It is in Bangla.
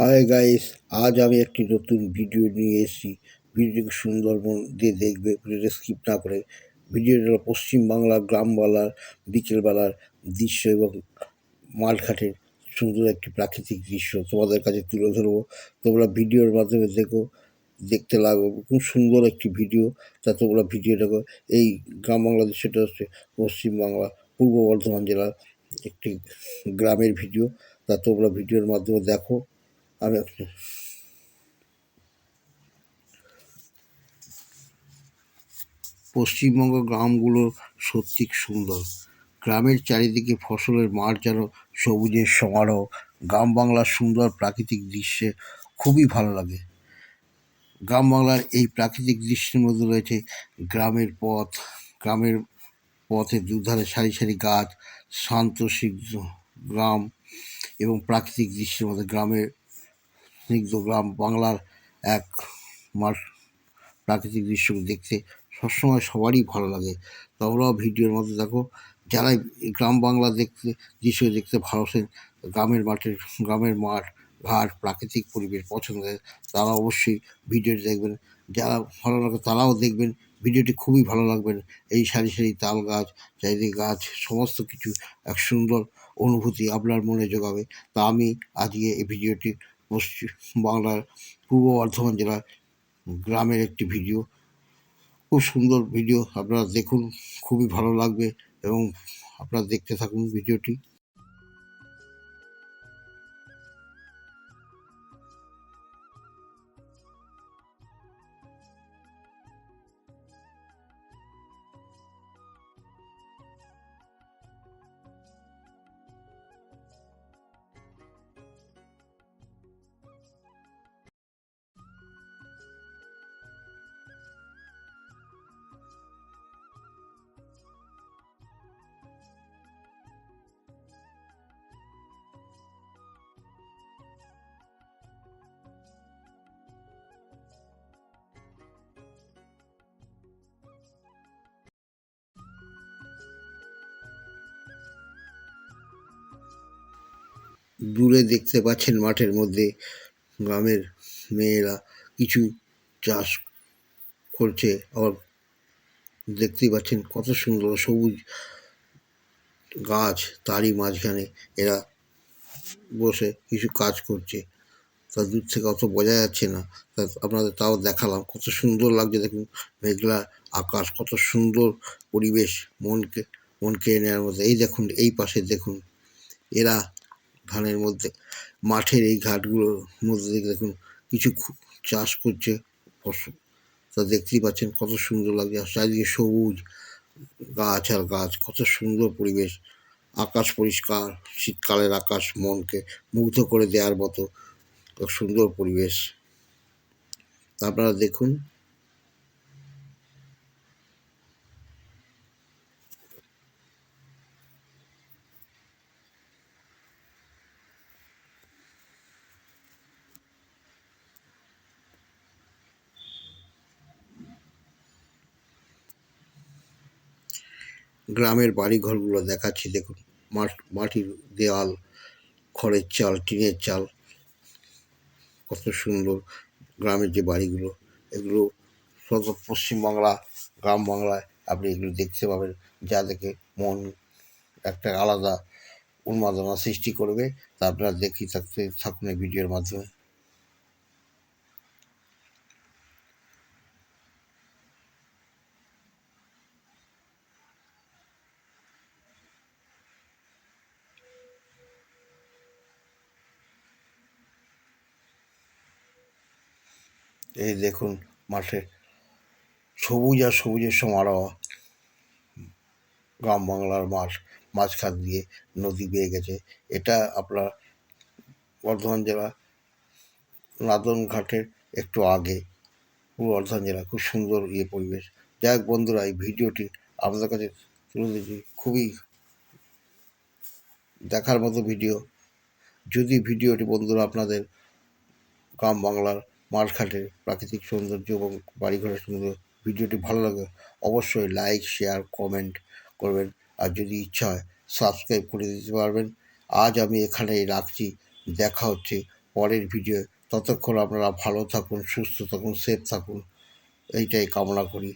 হাই গাইস আজ আমি একটি নতুন ভিডিও নিয়ে এসেছি। ভিডিওটিকে সুন্দরবন দিয়ে দেখবে ভিডিওটা স্কিপ না করে। ভিডিওটা পশ্চিমবাংলার গ্রামবালার, বিকেলবেলার দৃশ্য এবং মাঠঘাটের সুন্দর একটি প্রাকৃতিক দৃশ্য। তোমাদের কাছে তুলে ধরবো। তোমরা ভিডিওর মাধ্যমে দেখো, দেখতে লাগবে খুব সুন্দর একটি ভিডিও তা তোমরা ভিডিওটাকে এই গ্রাম বাংলা দৃশ্যটা হচ্ছে পশ্চিমবাংলা, পূর্ব বর্ধমান জেলার একটি গ্রামের ভিডিও তা তোমরা ভিডিওর মাধ্যমে দেখো। আমি একটা। পশ্চিমবঙ্গ গ্রামগুলো সত্যি সুন্দর। গ্রামের চারিদিকে ফসলের মাঠ যেন সবুজের সমারোহ, গ্রাম বাংলার সুন্দর প্রাকৃতিক দৃশ্যে খুবই ভালো লাগে। গ্রাম বাংলার এই প্রাকৃতিক দৃশ্যের মধ্যে রয়েছে গ্রামের পথ, গ্রামের পথের দুধারে সারি সারি গাছ, শান্ত গ্রাম এবং প্রাকৃতিক দৃশ্যের মধ্যে গ্রামের স্নিগ্ধ গ্রাম বাংলার এক মার প্রাকৃতিক দৃশ্য দেখতে সবসময় সবারই ভালো লাগে। তোমরাও ভিডিওর মধ্যে দেখো যারা গ্রাম বাংলা দেখতে, দৃশ্য দেখতে ভালোবাসেন, গ্রামের মাঠের, গ্রামের মাঠ, ঘাট, প্রাকৃতিক পরিবেশ পছন্দ করে তারা অবশ্যই ভিডিওটি দেখবেন। যারা ভালো লাগে তারাও দেখবেন, ভিডিওটি খুবই ভালো লাগবেন এই সারি সারি তাল গাছ, চারিদিকে গাছ, সমস্ত কিছু এক সুন্দর অনুভূতি আপনার মনে জোগাবে তা আমি আজকে এই ভিডিওটি পশ্চিম বাংলার পূর্ব বর্ধমান জেলার গ্রামের একটি ভিডিও। খুব সুন্দর ভিডিও, আপনারা দেখুন, খুবই ভালো লাগবে এবং আপনারা দেখতে থাকুন ভিডিওটি। দূরে দেখতে পাচ্ছেন মাঠের মধ্যে গ্রামের মেয়েরা কিছু চাষ করছে। আবার দেখতেই পাচ্ছেন কত সুন্দর সবুজ গাছ, তারই মাঝখানে এরা বসে কিছু কাজ করছে। তা দূর থেকে অত বোঝা যাচ্ছে না। তা আপনাদের তাও দেখালাম কত সুন্দর লাগছে দেখুন মেঘলা আকাশ, কত সুন্দর পরিবেশ মনকে মন কেড়ে নেওয়ার মতো এই দেখুন, এই পাশে দেখুন এরা ধানের মধ্যে। মাঠের এই ঘাটগুলোর মধ্যে দেখে দেখুন, কিছু চাষ করছে ফসল। তা দেখতেই পাচ্ছেন কত সুন্দর লাগছে। আর চারিদিকে সবুজ গাছ আর গাছ, কত সুন্দর পরিবেশ। আকাশ পরিষ্কার, শীতকালের আকাশ মনকে মুগ্ধ করে দেওয়ার মতো, সুন্দর পরিবেশ। আপনারা দেখুন। গ্রামের বাড়িঘরগুলো দেখাচ্ছি, দেখুন। মাটির দেওয়াল খড়ের চাল, টিনের চাল, কত সুন্দর গ্রামের যে বাড়িগুলো। এগুলো সব পশ্চিমবাংলা, গ্রাম বাংলায় আপনি এগুলো দেখতে পাবেন। যা দেখে মন একটা আলাদা উন্মাদনা সৃষ্টি করবে। তা আপনারা দেখি থাকতে থাকুন ভিডিওর মাধ্যমে। এই দেখুন মাঠে সবুজ আর সবুজের সমারোহ। গ্রাম বাংলার মাঠ, মাঝখান দিয়ে নদী বেয়ে গেছে। এটা আপনার বর্ধমান জেলা, নাদন ঘাটের একটু আগে। পূর্ব বর্ধমান জেলা, খুব সুন্দর ইয়ে পরিবেশ। যাই হোক বন্ধুরা, এই ভিডিওটি আপনাদের কাছে তুলে দিয়েছি খুবই দেখার মতো ভিডিও। যদি ভিডিওটি বন্ধুরা আপনাদের গ্রাম বাংলার মাঠঘাটের প্রাকৃতিক সৌন্দর্য এবং বাড়িঘরের সৌন্দর্য ভিডিওটি ভালো লাগে, অবশ্যই লাইক শেয়ার কমেন্ট করবেন। আর যদি ইচ্ছা হয় সাবস্ক্রাইব করে দিতে পারবেন। আজ আমি এখানেই রাখছি। দেখা হচ্ছে পরের ভিডিও ততক্ষণ আপনারা ভালো থাকুন, সুস্থ থাকুন সেফ থাকুন। এইটাই কামনা করি।